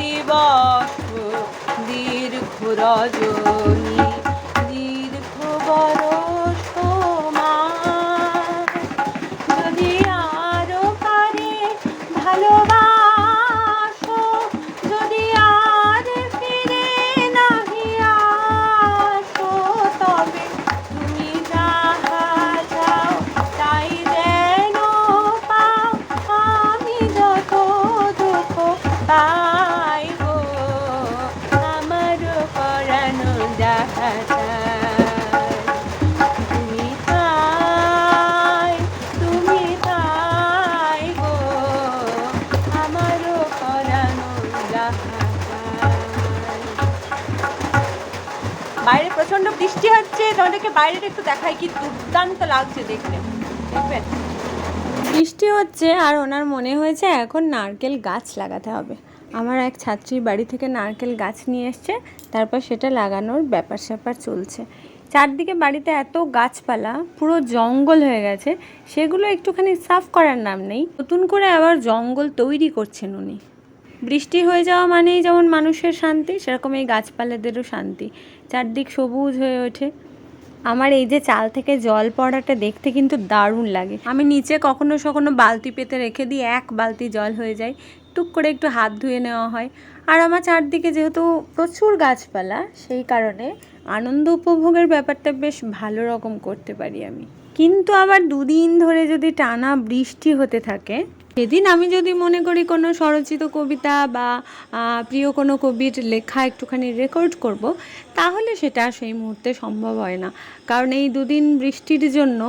দিবস দীর্ঘ রজনী দীর্ঘ বরষ মাস। যদি আরও পারে ভালোবাসো বাইরে প্রচণ্ড বৃষ্টি হচ্ছে তোমাদেরকে বাইরেটা একটু দেখাই কি দুর্দান্ত লাগছে দেখতে। দেখবেন? বৃষ্টি হচ্ছে আর ওনার মনে হয়েছে এখন নারকেল গাছ লাগাতে হবে। আমার এক ছাত্রী বাড়ি থেকে নারকেল গাছ নিয়ে এসছে, তারপর সেটা লাগানোর ব্যাপার স্যাপার চলছে। চারদিকে বাড়িতে এত গাছপালা, পুরো জঙ্গল হয়ে গেছে, সেগুলো একটুখানি সাফ করার নাম নেই। নতুন করে আবার জঙ্গল তৈরি করছেন উনি। বৃষ্টি হয়ে যাওয়া মানেই যেমন মানুষের শান্তি, সেরকম এই গাছপালাদেরও শান্তি। চারদিক সবুজ হয়ে ওঠে। আমার এই যে চাল থেকে জল পড়াটা দেখতে কিন্তু দারুণ লাগে। আমি নিচে কখনো সখনো বালতি পেতে রেখে দিই, এক বালতি জল হয়ে যায়। টুক করে একটু হাত ধুয়ে নেওয়া হয়। আর আমার চারদিকে যেহেতু প্রচুর গাছপালা, সেই কারণে আনন্দ উপভোগের ব্যাপারটা বেশ ভালো রকম করতে পারি আমি। কিন্তু আবার দুদিন ধরে যদি টানা বৃষ্টি হতে থাকে সেদিন আমি যদি মনে করি কোনো স্বরচিত কবিতা বা প্রিয় কোনো কবির লেখা একটুখানি রেকর্ড করব, তাহলে সেটা সেই মুহূর্তে সম্ভব হয় না। কারণ এই দুদিন বৃষ্টির জন্য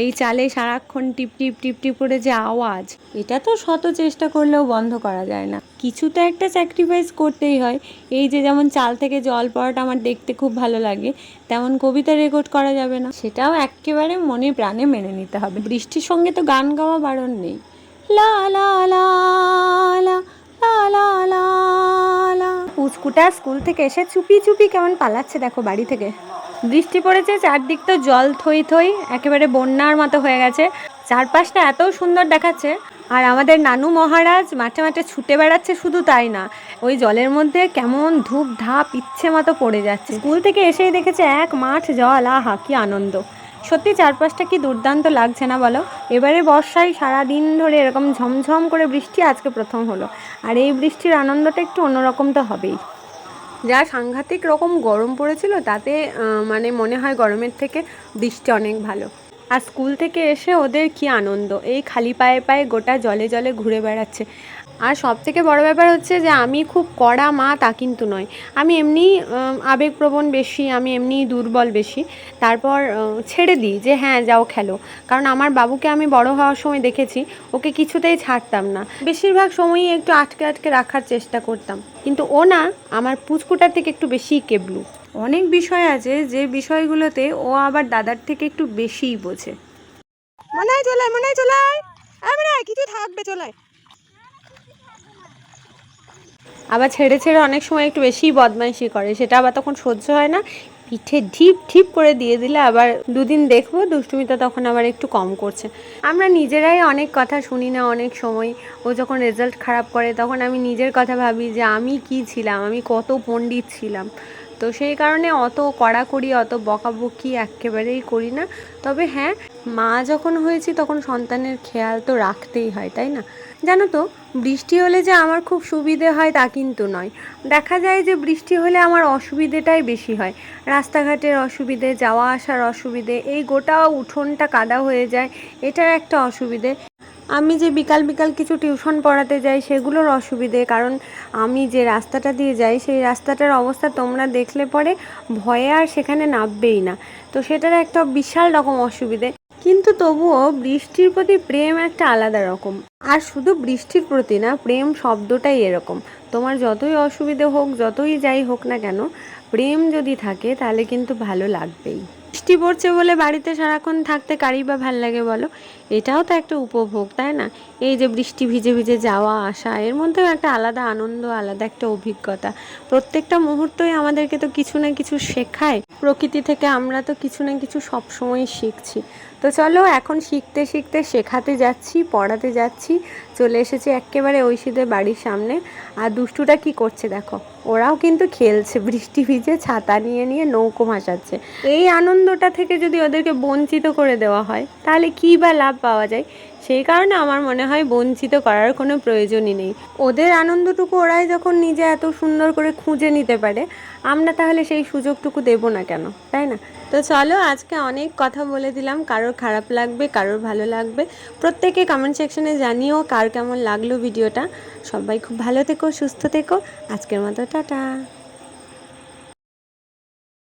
এই চালে সারাক্ষণ টিপ টিপ টিপ টিপ করে যে আওয়াজ, এটা তো শত চেষ্টা করলেও বন্ধ করা যায় না। কিছু তো একটা স্যাক্রিফাইস করতেই হয়। এই যে যেমন চাল থেকে জল পড়াটা আমার দেখতে খুব ভালো লাগে, তেমন কবিতা রেকর্ড করা যাবে না। সেটাও একেবারে মনে প্রাণে মেনে নিতে হবে। বৃষ্টির সঙ্গে তো গান গাওয়া বারণ নেই। পুচকুটা স্কুল থেকে এসে চুপি চুপি কেমন পালাচ্ছে দেখো বাড়ি থেকে। বৃষ্টি পড়েছে, চারদিক তো জল থই থই, একেবারে বন্যার মতো হয়ে গেছে। চারপাশটা এত সুন্দর দেখাচ্ছে। আর আমাদের নানু মহারাজ মাঠে মাঠে ছুটে বেড়াচ্ছে শুধু তাই না, ওই জলের মধ্যে কেমন ধূপ ধাপ ইচ্ছে মতো পড়ে যাচ্ছে। স্কুল থেকে এসেই দেখেছে এক মাঠ জল, আহা, কি আনন্দ। সত্যি চারপাশটা কি দুর্দান্ত লাগছে না বলো? এবারে বর্ষায় সারা দিন ধরে এরকম ঝমঝম করে বৃষ্টি আজকে প্রথম হলো। আর এই বৃষ্টির আনন্দটা একটু অন্যরকম তো হবেই। যা সাংঘাতিক রকম গরম পড়েছিল, তাতে মানে মনে হয় গরমের থেকে বৃষ্টি অনেক ভালো। আর স্কুল থেকে এসে ওদের কি আনন্দ? এই খালি পায়ে পায়ে গোটা জলে জলে ঘুরে বেড়াচ্ছে। আর সব থেকে বড় ব্যাপার হচ্ছে যে, আমি খুব কড়া মা তা কিন্তু নয়। আমি এমনি আবেগপ্রবণ বেশি, আমি এমনি দুর্বল বেশি। তারপর ছেড়ে দিই যে হ্যাঁ যাও খেলো। কারণ আমার বাবুকে আমি বড় হওয়ার সময় দেখেছি, ওকে কিছুতেই ছাড়তাম না। বেশিরভাগ সময়ই একটু আটকে আটকে রাখার চেষ্টা করতাম। কিন্তু ও না, আমার পুচকুটার থেকে একটু বেশিই কেবলু। অনেক বিষয় আছে যে বিষয়গুলোতে ও আবার দাদার থেকে একটু বেশিই বোঝে। মনে হয় চলে মনে হয় চলে। আমি না কিছু থাকবে চলে। আবার ছেড়ে ছেড়ে অনেক সময় একটু বেশিই বদমাইশি করে সেটা আবার তখন সহ্য হয় না। পিঠে ঢিপ ঢিপ করে দিয়ে দিলে আবার দুদিন দেখব দুষ্টুমিতা তখন আবার একটু কম করছে। আমরা নিজেরাই অনেক কথা শুনি না অনেক সময়। ও যখন রেজাল্ট খারাপ করে তখন আমি নিজের কথা ভাবি যে আমি কি ছিলাম আমি কত পণ্ডিত ছিলাম। তো সেই কারণে অত কড়াকড়ি, অত বকাবকি একেবারেই করি না। তবে হ্যাঁ মা যখন হয়েছি তখন সন্তানের খেয়াল তো রাখতেই হয়, তাই না? জানো তো, বৃষ্টি হলে যে আমার খুব সুবিধে হয় তা কিন্তু নয়। দেখা যায় যে বৃষ্টি হলে আমার অসুবিধেটাই বেশি হয়। রাস্তাঘাটের অসুবিধে, যাওয়া আসার অসুবিধে, এই গোটা উঠোনটা কাদা হয়ে যায়, এটার একটা অসুবিধে। আমি যে বিকাল বিকাল কিছু টিউশন পড়াতে যাই সেগুলোর অসুবিধে, কারণ আমি যে রাস্তাটা দিয়ে যাই সেই রাস্তাটার অবস্থা তোমরা দেখলে পরে ভয়ে আর সেখানে নামবেই না। তো সেটার একটা বিশাল রকম অসুবিধে। কিন্তু তবুও বৃষ্টির প্রতি প্রেম একটা আলাদা রকম। আর শুধু বৃষ্টির প্রতি না, প্রেম শব্দটাই এরকম। তোমার যতই অসুবিধে হোক, যতই যাই হোক না কেন, প্রেম যদি থাকে তাহলে কিন্তু ভালো লাগবেই। বৃষ্টি পড়ছে বলে বাড়িতে সারাক্ষণ থাকতে কারই বা ভালো লাগে বলো? এটাও তো একটা উপভোগ, তাই না? এই যে বৃষ্টি ভিজে ভিজে যাওয়া, আসা, এর মধ্যেও একটা আলাদা আনন্দ, আলাদা একটা অভিজ্ঞতা। প্রত্যেকটা মুহূর্তই আমাদেরকে তো কিছু না কিছু শেখায়। প্রকৃতি থেকে আমরা তো কিছু না কিছু সবসময় শিখছি। তো চলো এখন শিখতে শিখতে শেখাতে যাচ্ছি, পড়াতে যাচ্ছি। চলে এসেছি একেবারে ঐশীদের বাড়ির সামনে। আর দুষ্টুটা কি করছে দেখো, ওরাও কিন্তু খেলছে, বৃষ্টি ভিজে ছাতা নিয়ে নিয়ে নৌকো ভাসাচ্ছে। এই আনন্দটা থেকে যদি ওদেরকে বঞ্চিত করে দেওয়া হয়, তাহলে কী বা লাভ পাওয়া যায়? সেই কারণে আমার মনে হয় বঞ্চিত করার কোনো প্রয়োজনই নেই। ওদের আনন্দটুকু ওরাই যখন নিজে এত সুন্দর করে খুঁজে নিতে পারে, আমরা তাহলে সেই সুযোগটুকু দেবো না কেন, তাই না? তো চলো আজকে অনেক কথা বলে দিলাম, কারোর খারাপ লাগবে, কারোর ভালো লাগবে। প্রত্যেকে কমেন্ট সেকশনে জানিও কার কেমন লাগল ভিডিওটা সবাই খুব ভালো থেকো, সুস্থ থেকো। আজকের মতো টাটা।